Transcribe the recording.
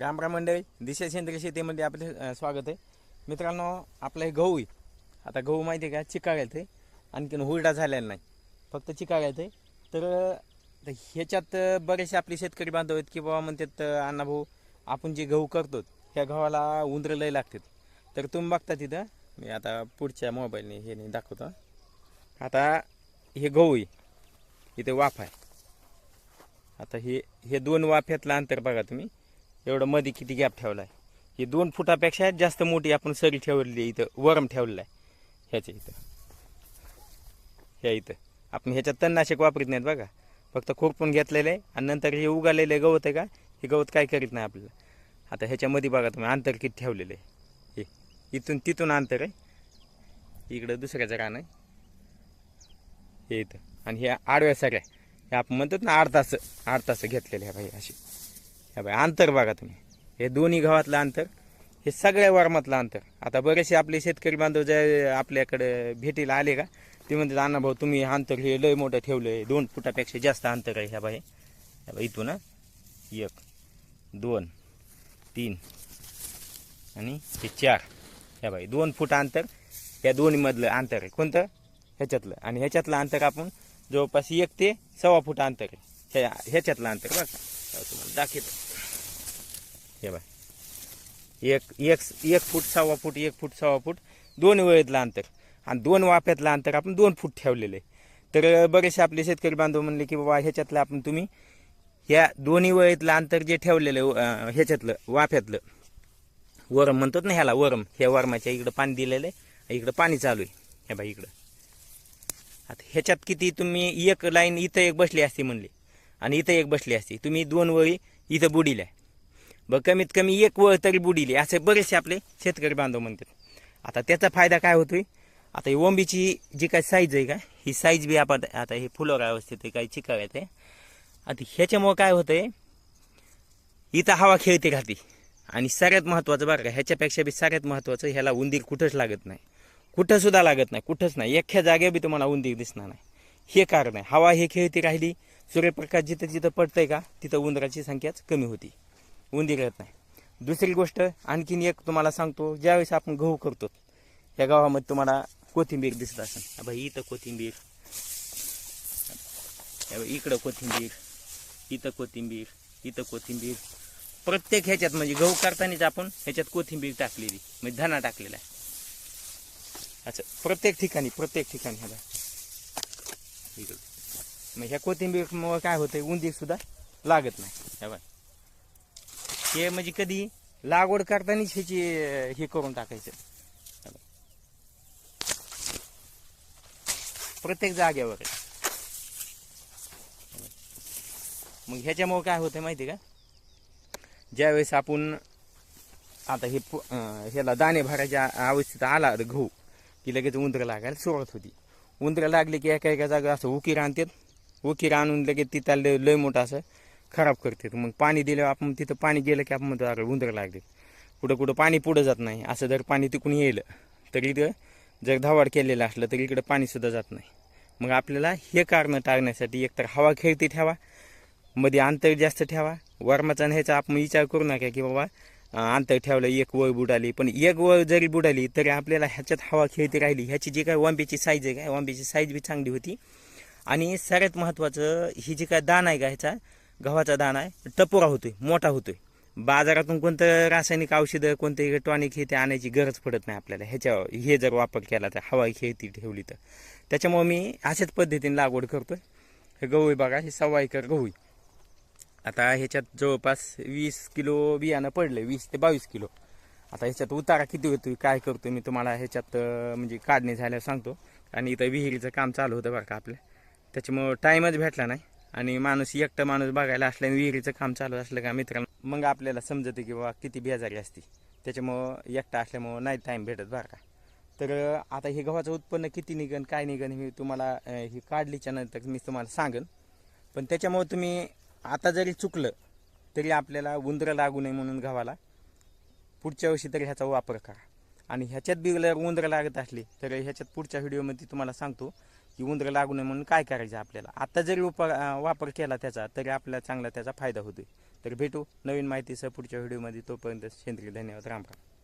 राम राम मंडळी दिशा सेंद्रिय शेतीमध्ये आपले स्वागत आहे. मित्रांनो आपलं हे गहू आहे. आता गहू माहिती आहे का? चिकाळ्यात आहे आणखीन हुरडा झालेला नाही. फक्त चिकाळ्यात आहे तर ह्याच्यात बरेचसे आपले शेतकरी बांधव आहेत की बाबा म्हणतात अण्णाभाऊ अण्णा भाऊ आपण जे गहू करतो ह्या गव्हाला उंदरं लय लागतात. तर तुम्ही बघता तिथं. मी आता पुढच्या मोबाईलने हे नाही दाखवतो. आता हे गहू आहे. इथे वाफ आहे. आता हे हे दोन वाफ्यातलं अंतर बघा तुम्ही. एवढं मध्ये किती गॅप ठेवला आहे ही दोन फुटापेक्षा जास्त मोठी आपण सरी ठेवलेली आहे इथं वरम ठेवलेलं आहे. ह्याच्या इथं. ह्या इथं. आपण ह्याच्यात तणनाशक वापरत नाहीत बघा. फक्त खोरपून घेतलेलं आहे आणि नंतर हे उगालेलं गवत आहे का? हे गवत काय करीत नाही आपल्याला. आता ह्याच्यामध्ये बघा तुम्ही अंतर किती ठेवलेलं आहे. हे इथून तिथून अंतर आहे. इकडं दुसऱ्याचं रान आहे. हे इथं. आणि हे आडव्या हे आपण म्हणतात ना आठ तास आठ तास घेतलेले आहे भाई अशी ह्या बाय अंतर बघा तुम्ही. हे दोन्ही गावातलं अंतर हे सगळ्या वर्मातलं अंतर. आता बरेचसे आपले शेतकरी बांधव जे आपल्याकडे भेटीला आले का ते म्हणतात अण्णा भाऊ तुम्ही हे अंतर हे लय मोठं ठेवलं आहे दोन फुटापेक्षा जास्त अंतर आहे ह्या बाई. ह्या बाई इथून एक दोन तीन आणि हे चार. ह्या बाई दोन फूट अंतर या दोन्हीमधलं अंतर आहे. कोणतं? ह्याच्यातलं. आणि ह्याच्यातलं अंतर आपण जवळपास एक ते सव्वा फूट अंतर आहे. ह्या ह्याच्यातलं अंतर बघा. तुम्हाला दाखवतो. हे बाय. एक एक एक फूट सव्वा फूट एक फूट सव्वा फूट दोन वेळेतलं अंतर आणि दोन वाफ्यातलं अंतर आपण दोन फूट ठेवलेलं. आहे तर बरेचसे आपले शेतकरी बांधव म्हणले की बाबा ह्याच्यातलं आपण तुम्ही ह्या दोन्ही वेळेतलं अंतर जे ठेवलेलं आहे, ह्याच्यातलं वाफ्यातलं वरम म्हणतात ना ह्याला वरम ह्या वरमाच्या इकडं पाणी दिलेलं आहे इकडं पाणी चालू आहे. हे बाई इकडं. आता ह्याच्यात किती तुम्ही एक लाईन इथं एक बसली असती म्हणली. आणि इथं एक बसली असती. तुम्ही दोन वळी इथं बुडिल्या. बघ कमीत कमी एक वळ तरी बुडिली असे बरेचसे आपले शेतकरी बांधव म्हणतात. आता त्याचा फायदा काय होतोय? आता ही ओंबीची जी काय साईज आहे का ही साईज बी आपण आता हे फुलं व्यवस्थित आहे काही चिकाव्यात आहे आता ह्याच्यामुळं काय होतंय? इथं हवा खेळते राहते. आणि सगळ्यात महत्त्वाचं बरं का ह्याच्यापेक्षा बी सगळ्यात महत्त्वाचं ह्याला उंदीर कुठंच लागत नाही. कुठंसुद्धा लागत नाही कुठंच नाही. एकख्या जागे बी तुम्हाला उंदीर दिसणार नाही. हे कारण आहे. हवा हे खेळती राहिली सूर्यप्रकाश जिथं जिथं पडतंय का तिथं उंदराची संख्याच कमी होती. उंदीर येत नाही. दुसरी गोष्ट आणखीन एक तुम्हाला सांगतो ज्यावेळेस आपण गहू करतो या गावामध्ये तुम्हाला कोथिंबीर दिसत असेल. भाई इथं कोथिंबीर. इकडं कोथिंबीर इथं कोथिंबीर इथं कोथिंबीर. प्रत्येक ह्याच्यात म्हणजे गहू करतानाच आपण ह्याच्यात कोथिंबीर टाकलेली म्हणजे धना टाकलेला आहे. अच्छा प्रत्येक ठिकाणी प्रत्येक ठिकाणी ह्याला मग ह्या कोथिंबीरमुळं काय होतंय उंदीर सुद्धा लागत नाही. ह्या बाय हे म्हणजे कधी लागवड करतानाच ह्याची हे करून टाकायचं. प्रत्येक जागेवर. मग ह्याच्यामुळं काय होतंय माहिती आहे का? ज्यावेळेस आपण आता हे ह्याला दाणे भरायच्या अवस्थेत आला गहू की लगेच उंदरं लागायला सुरुवात होती. उंदरं लागली की एका एका जागा असं उकीर आणतात. उकीर आणून लगेच तिथं लय लय मोठं असं खराब करतात मग पाणी दिल्यावर आपण तिथं पाणी गेलं की आपण म्हणतो अरे उंदर लागते कुठं कुठं पाणी पुढं जात नाही. असं जर पाणी तिकडून येईल तरी इथं जर धावाड केलेलं असलं तर इकडं पाणीसुद्धा जात नाही. मग आपल्याला हे कारणं टाळण्यासाठी एकतर हवा खेळती ठेवा मध्ये अंतर जास्त ठेवा. वर्माचा आणि ह्याचा आपण विचार करू नका की बाबा अंतर ठेवलं एक वळ बुडाली. पण एक वळ जरी बुडाली तरी आपल्याला ह्याच्यात हवा खेळती राहिली. ह्याची जी काय वांब्याची साईज आहे काय वांब्याची साईज बी चांगली होती. आणि सगळ्यात महत्त्वाचं ही जी काय दाण आहे का ह्याचा गव्हाचा दाणा आहे टपोरा होतोय मोठा होतोय. बाजारातून कोणतं रासायनिक औषधं कोणते टॉनिक हे ते आणायची गरज पडत नाही आपल्याला. ह्याच्या हे जर वापर केला तर हवा खेळती ठेवली तर. त्याच्यामुळे मी अशाच पद्धतीने लागवड करतोय. हे गहू आहे बघा हे सव्वा एकर गहू आता ह्याच्यात जवळपास वीस किलो बियाणं पडलं वीस ते बावीस किलो. आता ह्याच्यात उतारा किती होतो काय करतो मी तुम्हाला ह्याच्यात म्हणजे काढणी झाल्यावर सांगतो. आणि इथं विहिरीचं काम चालू होतं बरं का आपलं. त्याच्यामुळं टाईमच भेटला नाही. आणि माणूस एकटं माणूस बघायला असल्याने विहिरीचं काम चालू असलं का मित्रांनो? मग आपल्याला समजतं की बाबा किती बेजारी असती. त्याच्यामुळं एकटा असल्यामुळं नाही टाईम भेटत बरं का. तर आता हे गव्हाचं उत्पन्न किती निघन काय निघन हे तुम्हाला हे काढलीच्या नंतर मी तुम्हाला सांगेन. पण त्याच्यामुळं तुम्ही आता जरी चुकलं तरी आपल्याला उंदरं लागू नये म्हणून गव्हाला. पुढच्या वर्षी तरी ह्याचा वापर करा. आणि ह्याच्यात बी उंदरं लागत असली तर ह्याच्यात पुढच्या व्हिडिओमध्ये तुम्हाला सांगतो की उंदरं लागू नये म्हणून काय करायचं आपल्याला? आता जरी उप वापर केला त्याचा तरी आपल्याला चांगला त्याचा फायदा होतोय. तर भेटू नवीन माहितीसह पुढच्या व्हिडिओमध्ये. तोपर्यंत सेंद्रिय धन्यवाद. राम राम.